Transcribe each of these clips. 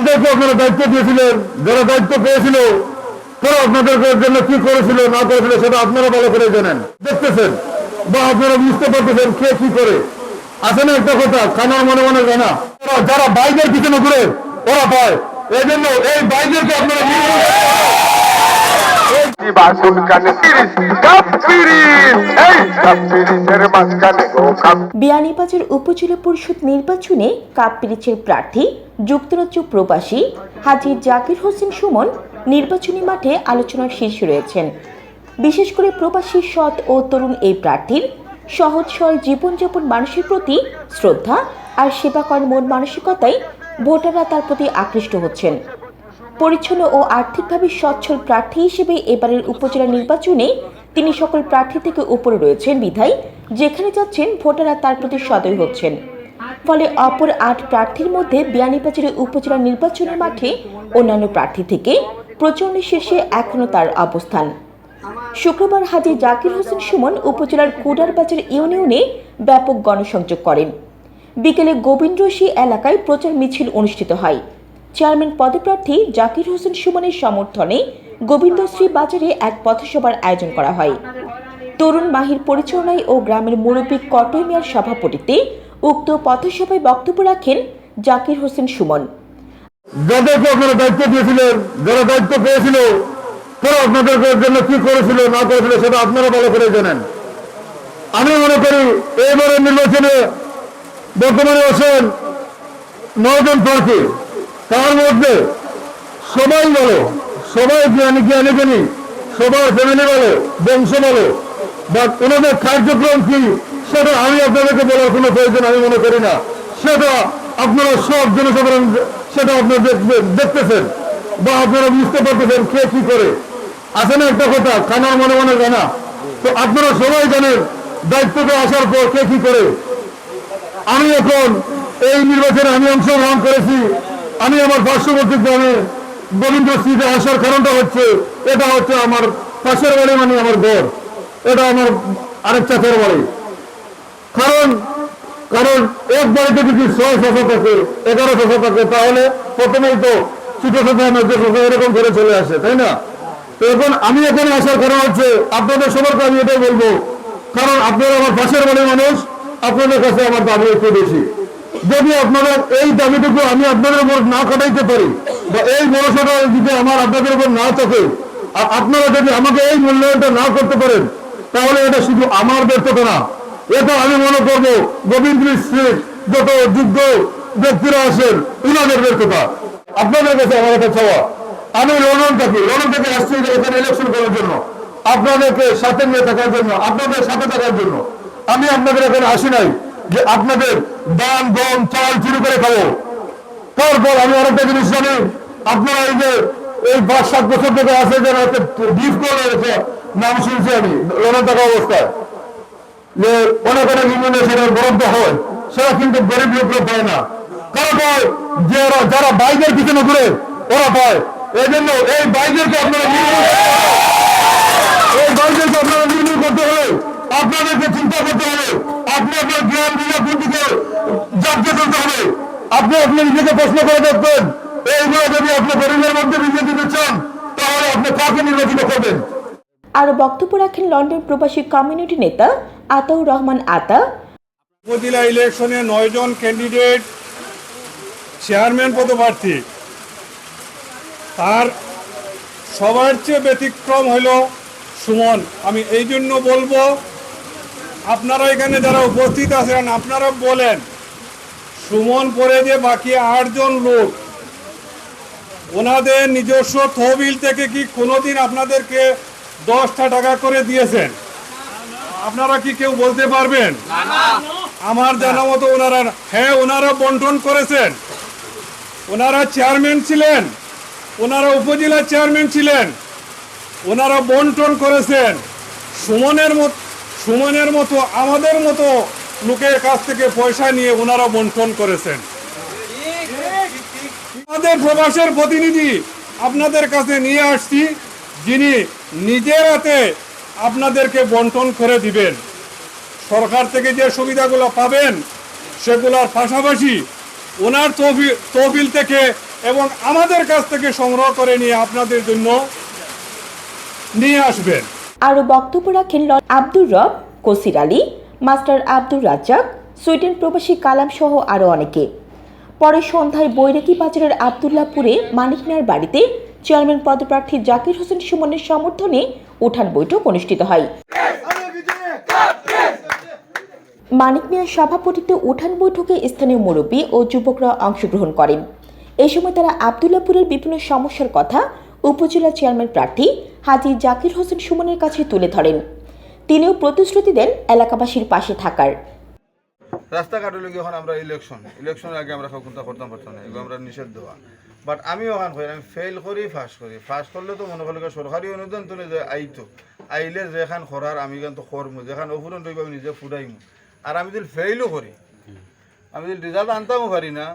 তাদেরকে আপনারা দায়িত্ব দিয়েছিলেন, যারা দায়িত্ব পেয়েছিল, তারা আপনাদের জন্য কি করেছিল, না করেছিল, সেটা আপনারা ভালো করে জানেন। দেখতেছেন, বা আপনারা বুঝতে পারতেছেন কে কি করে। আছে না একটা কথা খানা মনে মনে জানা? যারা- বাইকের পিছনে ঘুরে, ওরা পায়। এই জন্য এই বাইকেরকে আপনারা বাসুন বিয়ানীবাজার উপজেলা পরিষদ নির্বাচনে কাপপিরিচের প্রার্থী, যুক্তরাজ্য প্রবাসী হাজি জাকির হোসেন সুমন নির্বাচনী মাঠে আলোচনার শীর্ষে রয়েছেন। বিশেষ করে প্রবাসী সৎ ও তরুণ এই প্রার্থীর সহজ সরল জীবনযাপন মানুষের প্রতি শ্রদ্ধা আর সেবা করার মন মানসিকতায় ভোটাররা তার প্রতি আকৃষ্ট হচ্ছেন। পরিচ্ছন্ন ও আর্থিকভাবে সচ্ছল প্রার্থী হিসেবে এবারের উপজেলা নির্বাচনে তিনি সকল প্রার্থী থেকে উপরে রয়েছেন বিধায় যেখানে যাচ্ছেন ভোটাররা তার প্রতি সদয় হচ্ছেন। ফলে অপর আট প্রার্থীর মধ্যে বিয়ানীবাজারের উপজেলা নির্বাচনের মাঠে অন্যান্য প্রার্থী থেকে প্রচণ্ড শীর্ষে এখনও তার অবস্থান। শুক্রবার হাজি জাকির হোসেন সুমন উপজেলার কুডারবাজার ইউনিয়নে ব্যাপক গণসংযোগ করেন। বিকেলে গোবিন্দরশী এলাকায় প্রচার মিছিল অনুষ্ঠিত হয়। চেয়ারম্যান পদপ্রার্থী জাকির হোসেন সুমনের সমর্থনে গোবিন্দশ্রী বাজারে এক পথসভার আয়োজন করা হয়। তরুণ মাহির পরিচালনায় ও গ্রামের মুরব্বী কটই মিয়ার সভাপতিত্বে উক্ত পথসভায় বক্তব্য রাখেন জাকির হোসেন সুমন। যাদেরকে আপনারা দায়িত্ব দিয়েছিলেন, যারা দায়িত্ব পেয়েছিল, তারা আপনাদের জন্য কি করেছিল, না করেছিল, সেটা আপনারা ভালো করে জানেন। আমি মনে করি, এবারের নির্বাচনে বর্তমানে আছেন নজন প্রার্থী। তার মধ্যে সবাই বলো, সবাই জ্ঞানী জ্ঞানী জ্ঞানী, সবার ফ্যামিলি বলো, বংশ বলো। বা ওনাদের কার্যক্রম কি, সেটা আমি আপনাদেরকে বলার কোনো প্রয়োজন আমি মনে করি না। সেটা আপনারা সব জনসাধারণ সেটা আপনারা দেখতেছেন। বা আপনারা বুঝতে পারতেছেন কে কি করে। আছে না একটা কথা, কানার মনে মনে জানা? তো আপনারা সবাই জানেন দায়িত্বতে আসার পর কে কি করে। আমি এখন এই নির্বাচনে আমি অংশগ্রহণ করেছি। আমি আমার পার্শ্ববর্তী গ্রামে গোবিন্দ স্ত্রীতে আসার কারণটা হচ্ছে, এটা হচ্ছে আমার পাশের বাড়ি মানে আমার ঘর। এটা আমার আরেক চাচের বাড়ি। কারণ কারণ এক বাড়িতে যদি ছয় শশা থাকে, এগারো শশা থাকে, তাহলে প্রথমেই তো এরকম করে চলে আসে, তাই না? তো এখন আমি এখানে আসার কারণ হচ্ছে, আপনাদের সবার কাছে আমি এটাই বলব। কারণ আপনারা আমার পাশের বাড়ির মানুষ, আপনাদের কাছে আমার দাবি একটু বেশি। যদি আপনারা এই দাবিটুকু আমি আপনাদের উপর না কাটাইতে পারি, বা এই ভরসাটা যদি আমার আপনাদের উপর না থাকে, আর আপনারা যদি আমাকে এই মূল্যায়নটা না করতে পারেন, তাহলে এটা শুধু আমার ব্যর্থতা না। এটা আমি মনে করব গোবিন্দ স্ট্রিট যত যোগ্য ব্যক্তিরা আছেন, উনাদের ব্যর্থতা। আপনাদের কাছে আমার একটা চাওয়া। আমি লন্ডন থাকি। লন্ডন থেকে আসছি এখানে ইলেকশন করার জন্য। আপনাদেরকে সাথে নিয়ে থাকার জন্য, আপনাদের সাথে থাকার জন্য। আমি আপনাদের এখানে আসি নাই। যে আপনাদের দান গম, চাল চুরি করে খাব। তারপর আমি আরেকটা জিনিস জানি, আপনারা এই যে এই পাঁচ, সাত বছর থেকে আছে যারা বিফ করে রয়েছে নাম শুনছি আমি লড়ন থাকা অবস্থায়। যে অনেক অনেক ইউনিয়নে সেটা বরাদ্দ হয় সেটা কিন্তু গরিব লোকরা পায় না। কারণ পায় যারা যারা বাইকের পিছনে ঘুরে, ওরা পায়। এই জন্য এই বাইকেরকে আপনারা এই বাইকেরকে আপনারা নির্মূল করতে হলে, আপনাদেরকে চিন্তা করতে হবে আপনি আপনার জ্ঞান বিভাগ দিকে জানতে করতে হবে। আপনি আপনি নিজেকে প্রশ্ন করে দেখবেন। এইগুলো যদি আপনি গরিবের মধ্যে বিজয় দিতে চান তাহলে আপনি কাকে নির্বাচিত করবেন? আরও বক্তব্য রাখেন লন্ডন প্রবাসী কমিউনিটি নেতা আতাউর রহমান আতা। উপজেলা ইলেকশনে নয়জন ক্যান্ডিডেট চেয়ারম্যান পদপ্রার্থী। তার সবার চেয়ে ব্যতিক্রম হইল সুমন। আমি এই জন্য বলব আপনারা এখানে যারা উপস্থিত আছেন, আপনারা বলেন, সুমন পরে যে বাকি আটজন লোক, ওনাদের নিজস্ব তহবিল থেকে কি কোনোদিন আপনাদেরকে দশটা টাকা করে দিয়েছেন? আপনারা কি কেউ বলতে পারবেন? আমার জানা মতো ওনারা হ্যাঁ ওনারা বন্টন করেছেন। ওনারা চেয়ারম্যান ছিলেন, ওনারা উপজেলা চেয়ারম্যান ছিলেন, ওনারা বন্টন করেছেন। সুমনের মত সুমনের মতো, আমাদের মতো লোকের কাছ থেকে পয়সা নিয়ে ওনারা বন্টন করেছেন। আমাদের প্রবাসের প্রতিনিধি আপনাদের কাছে নিয়ে আসছি, যিনি নিজের হাতে আপনাদেরকে বন্টন করে দিবেন। সরকার থেকে যে সুবিধাগুলো পাবেন, সেগুলোর পাশাপাশি ওনার তহবিল থেকে এবং আমাদের কাছ থেকে সংগ্রহ করে নিয়ে আপনাদের জন্য নিয়ে আসবেন। আরও বক্তব্য রাখেন lord Abdur Rab, Kasir Ali, master Abdur Razzak, Sweden প্রবাসী কালাম সহ আরও অনেকে। পরে সন্ধ্যায় বৈরাগী বাজারের আবদুল্লাপুরে মানিক মিয়ার বাড়িতে চেয়ারম্যান পদপ্রার্থী জাকির হোসেন সুমনের সমর্থনে উঠান বৈঠক অনুষ্ঠিত হয়। মানিক মিয়ার সভাপতিত্বে উঠান বৈঠকে স্থানীয় মুরব্বী ও যুবকরা অংশগ্রহণ করেন। এ সময় তারা আবদুল্লাপুরের বিভিন্ন সমস্যার কথা উপজেলা চেয়ারম্যান প্রার্থী হাজি জাকির হোসেন সুমনের কাছে তুলে ধরেন। তিনিও প্রতিশ্রুতি দেন এলাকাবাসীর পাশে থাকার। রাস্তাঘাট হলে এখন আমরা ইলেকশন ইলেকশনের আগে আমরা কোনটা করতাম পারতাম না। এগুলো আমরা নিষেধ দেওয়া। বাট আমি ওখান করি, আমি ফেল করি ফাঁস করি। ফাঁস করলে তো মনে করলে সরকারি অনুদান তুলে যে আইতো। আইলে যেখান খরার আমি কিন্তু করমু। যেখান অফুরন রইব, আমি নিজে ফুরাইমু। আর আমি যদি ফেইলও করি, আমি যদি রেজাল্ট আনতামও পারি না,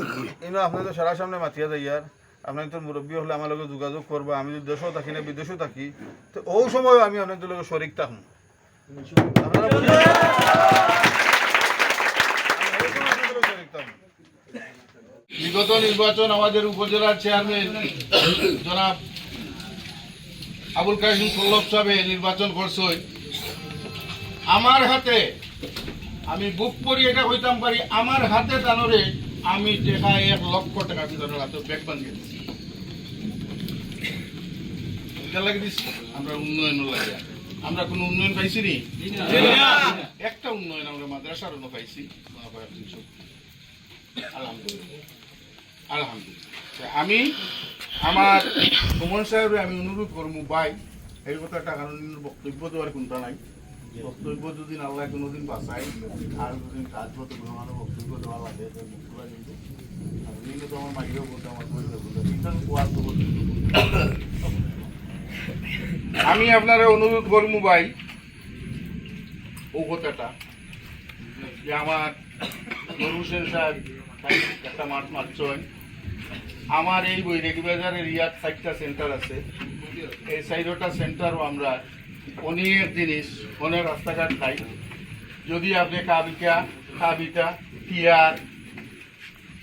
ইনো আপনার তো সারা সামনে মাতিয়া যাই আর। আপনার তো মুরব্বী হলে আমার লগে যোগাযোগ করবা আমি যদি দেশেও থাকি না বিদেশেও থাকি তো ও সময় আমি আপনাদের লগে শরিক থাকুন। বিগত নির্বাচন আমাদের উপজেলার চেয়ারম্যান জনাব আবুল কাসিম সল্লভ সাহেব নির্বাচন করছেন। আমার হাতে আমি বুক করি এটা হইতাম পারি আমার হাতে দানরে আমি টাকা এক লক্ষ টাকা ভিতরে হাতে ব্যাগ বানিয়ে দিচ্ছি এটা লাগে দিচ্ছি আমরা উন্নয়ন লাগে আমরা কোনো উন্নয়ন পাইছি নি? একটা উন্নয়ন আমরা মাদ্রাসার উন্নয়ন পাইছি। আলহামদুলিল্লাহ। আলহামদুলিল্লাহ। আমি আমার সুমন সাহেবের আমি অনুরোধ করব ভাই এই কথাটা কারণ বক্তব্য দেওয়ার কোনটা নাই। বক্তব্য যদি আল্লাহ কোনোদিন বাঁচাই আর বক্তব্য দেওয়া লাগে, তো আমার আমি আপনারা অনুরোধ করব ভাই, ও কথাটা, যে আমার হোসেন সাহেব একটা মাঠ মারছয় আমার এই বৈরাগী বাজারের ইয়ার সাইটটা সেন্টার আছে। এই সাইডটা সেন্টারও আমরা অনেক জিনিস অনেক রাস্তাঘাট খাই যদি আপনি কাবিকা কাবিটা টিয়ার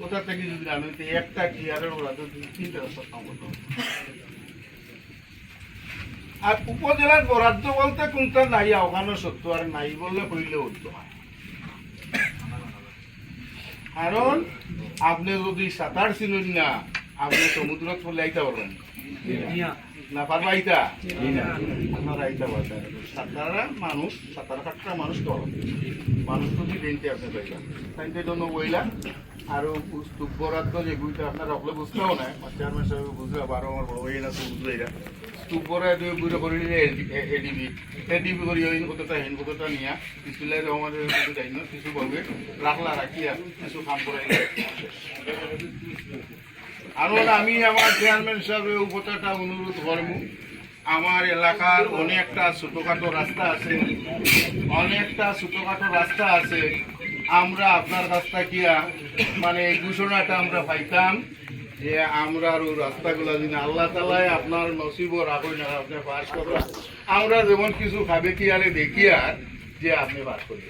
ওটা থেকে যদি আনেন একটা টিয়ারের ওরা তো তিনটা রাস্তা সম্ভব আর উপজেলার বরাদ্দ বলতে কোনটা নাই ওখানে সত্য আর নাই বললে হইলে হতো কারণ আপনি যদি সাঁতার ছিলেন না, আপনি সমুদ্র চলে আইতে পারবেন না, পারবা আইতা আপনার আইতা পারবেন সাঁতারা মানুষ, সাঁতার কাটটা মানুষ তো। মানুষ তো দিনতে আপনি পাইবেন তাই জন্য বইলা। আৰু স্তূপবরাদ্দ যেগুলো আপনার অকলে বুঝতেও নাই। চেয়ারম্যান সাহেব বুঝলে আরও আমার বড় হয়ে আছে বুঝলে এরা স্তূপবরা দুই বুড়ো করে দিলে এডিবি। এডিবি করি, ওই কতটা হেন কতটা নিয়া। কিছু যাই না, কিছু বলবে। রাখলা, রাখিয়া, কিছু কাম করে আর আমি আমার চেয়ারম্যান সাহেব উপতাটা অনুরোধ করব। আমার এলাকার অনেকটা ছোটখাটো রাস্তা আছে। অনেকটা ছোটখাটো রাস্তা আছে। আমরা আপনার কাছটা কিয়া মানে এই ঘোষণাটা আমরা পাইতাম যে আমরা ওই রাস্তাগুলো যদি আল্লাহ তালায় আপনার নসিব রাখই না আপনি পাস করবেন আমরা যেমন কিছু খাবে কি আরে দেখি আর যে আপনি পাস করে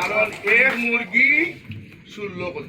কারণ এক মুরগি ষোলো কত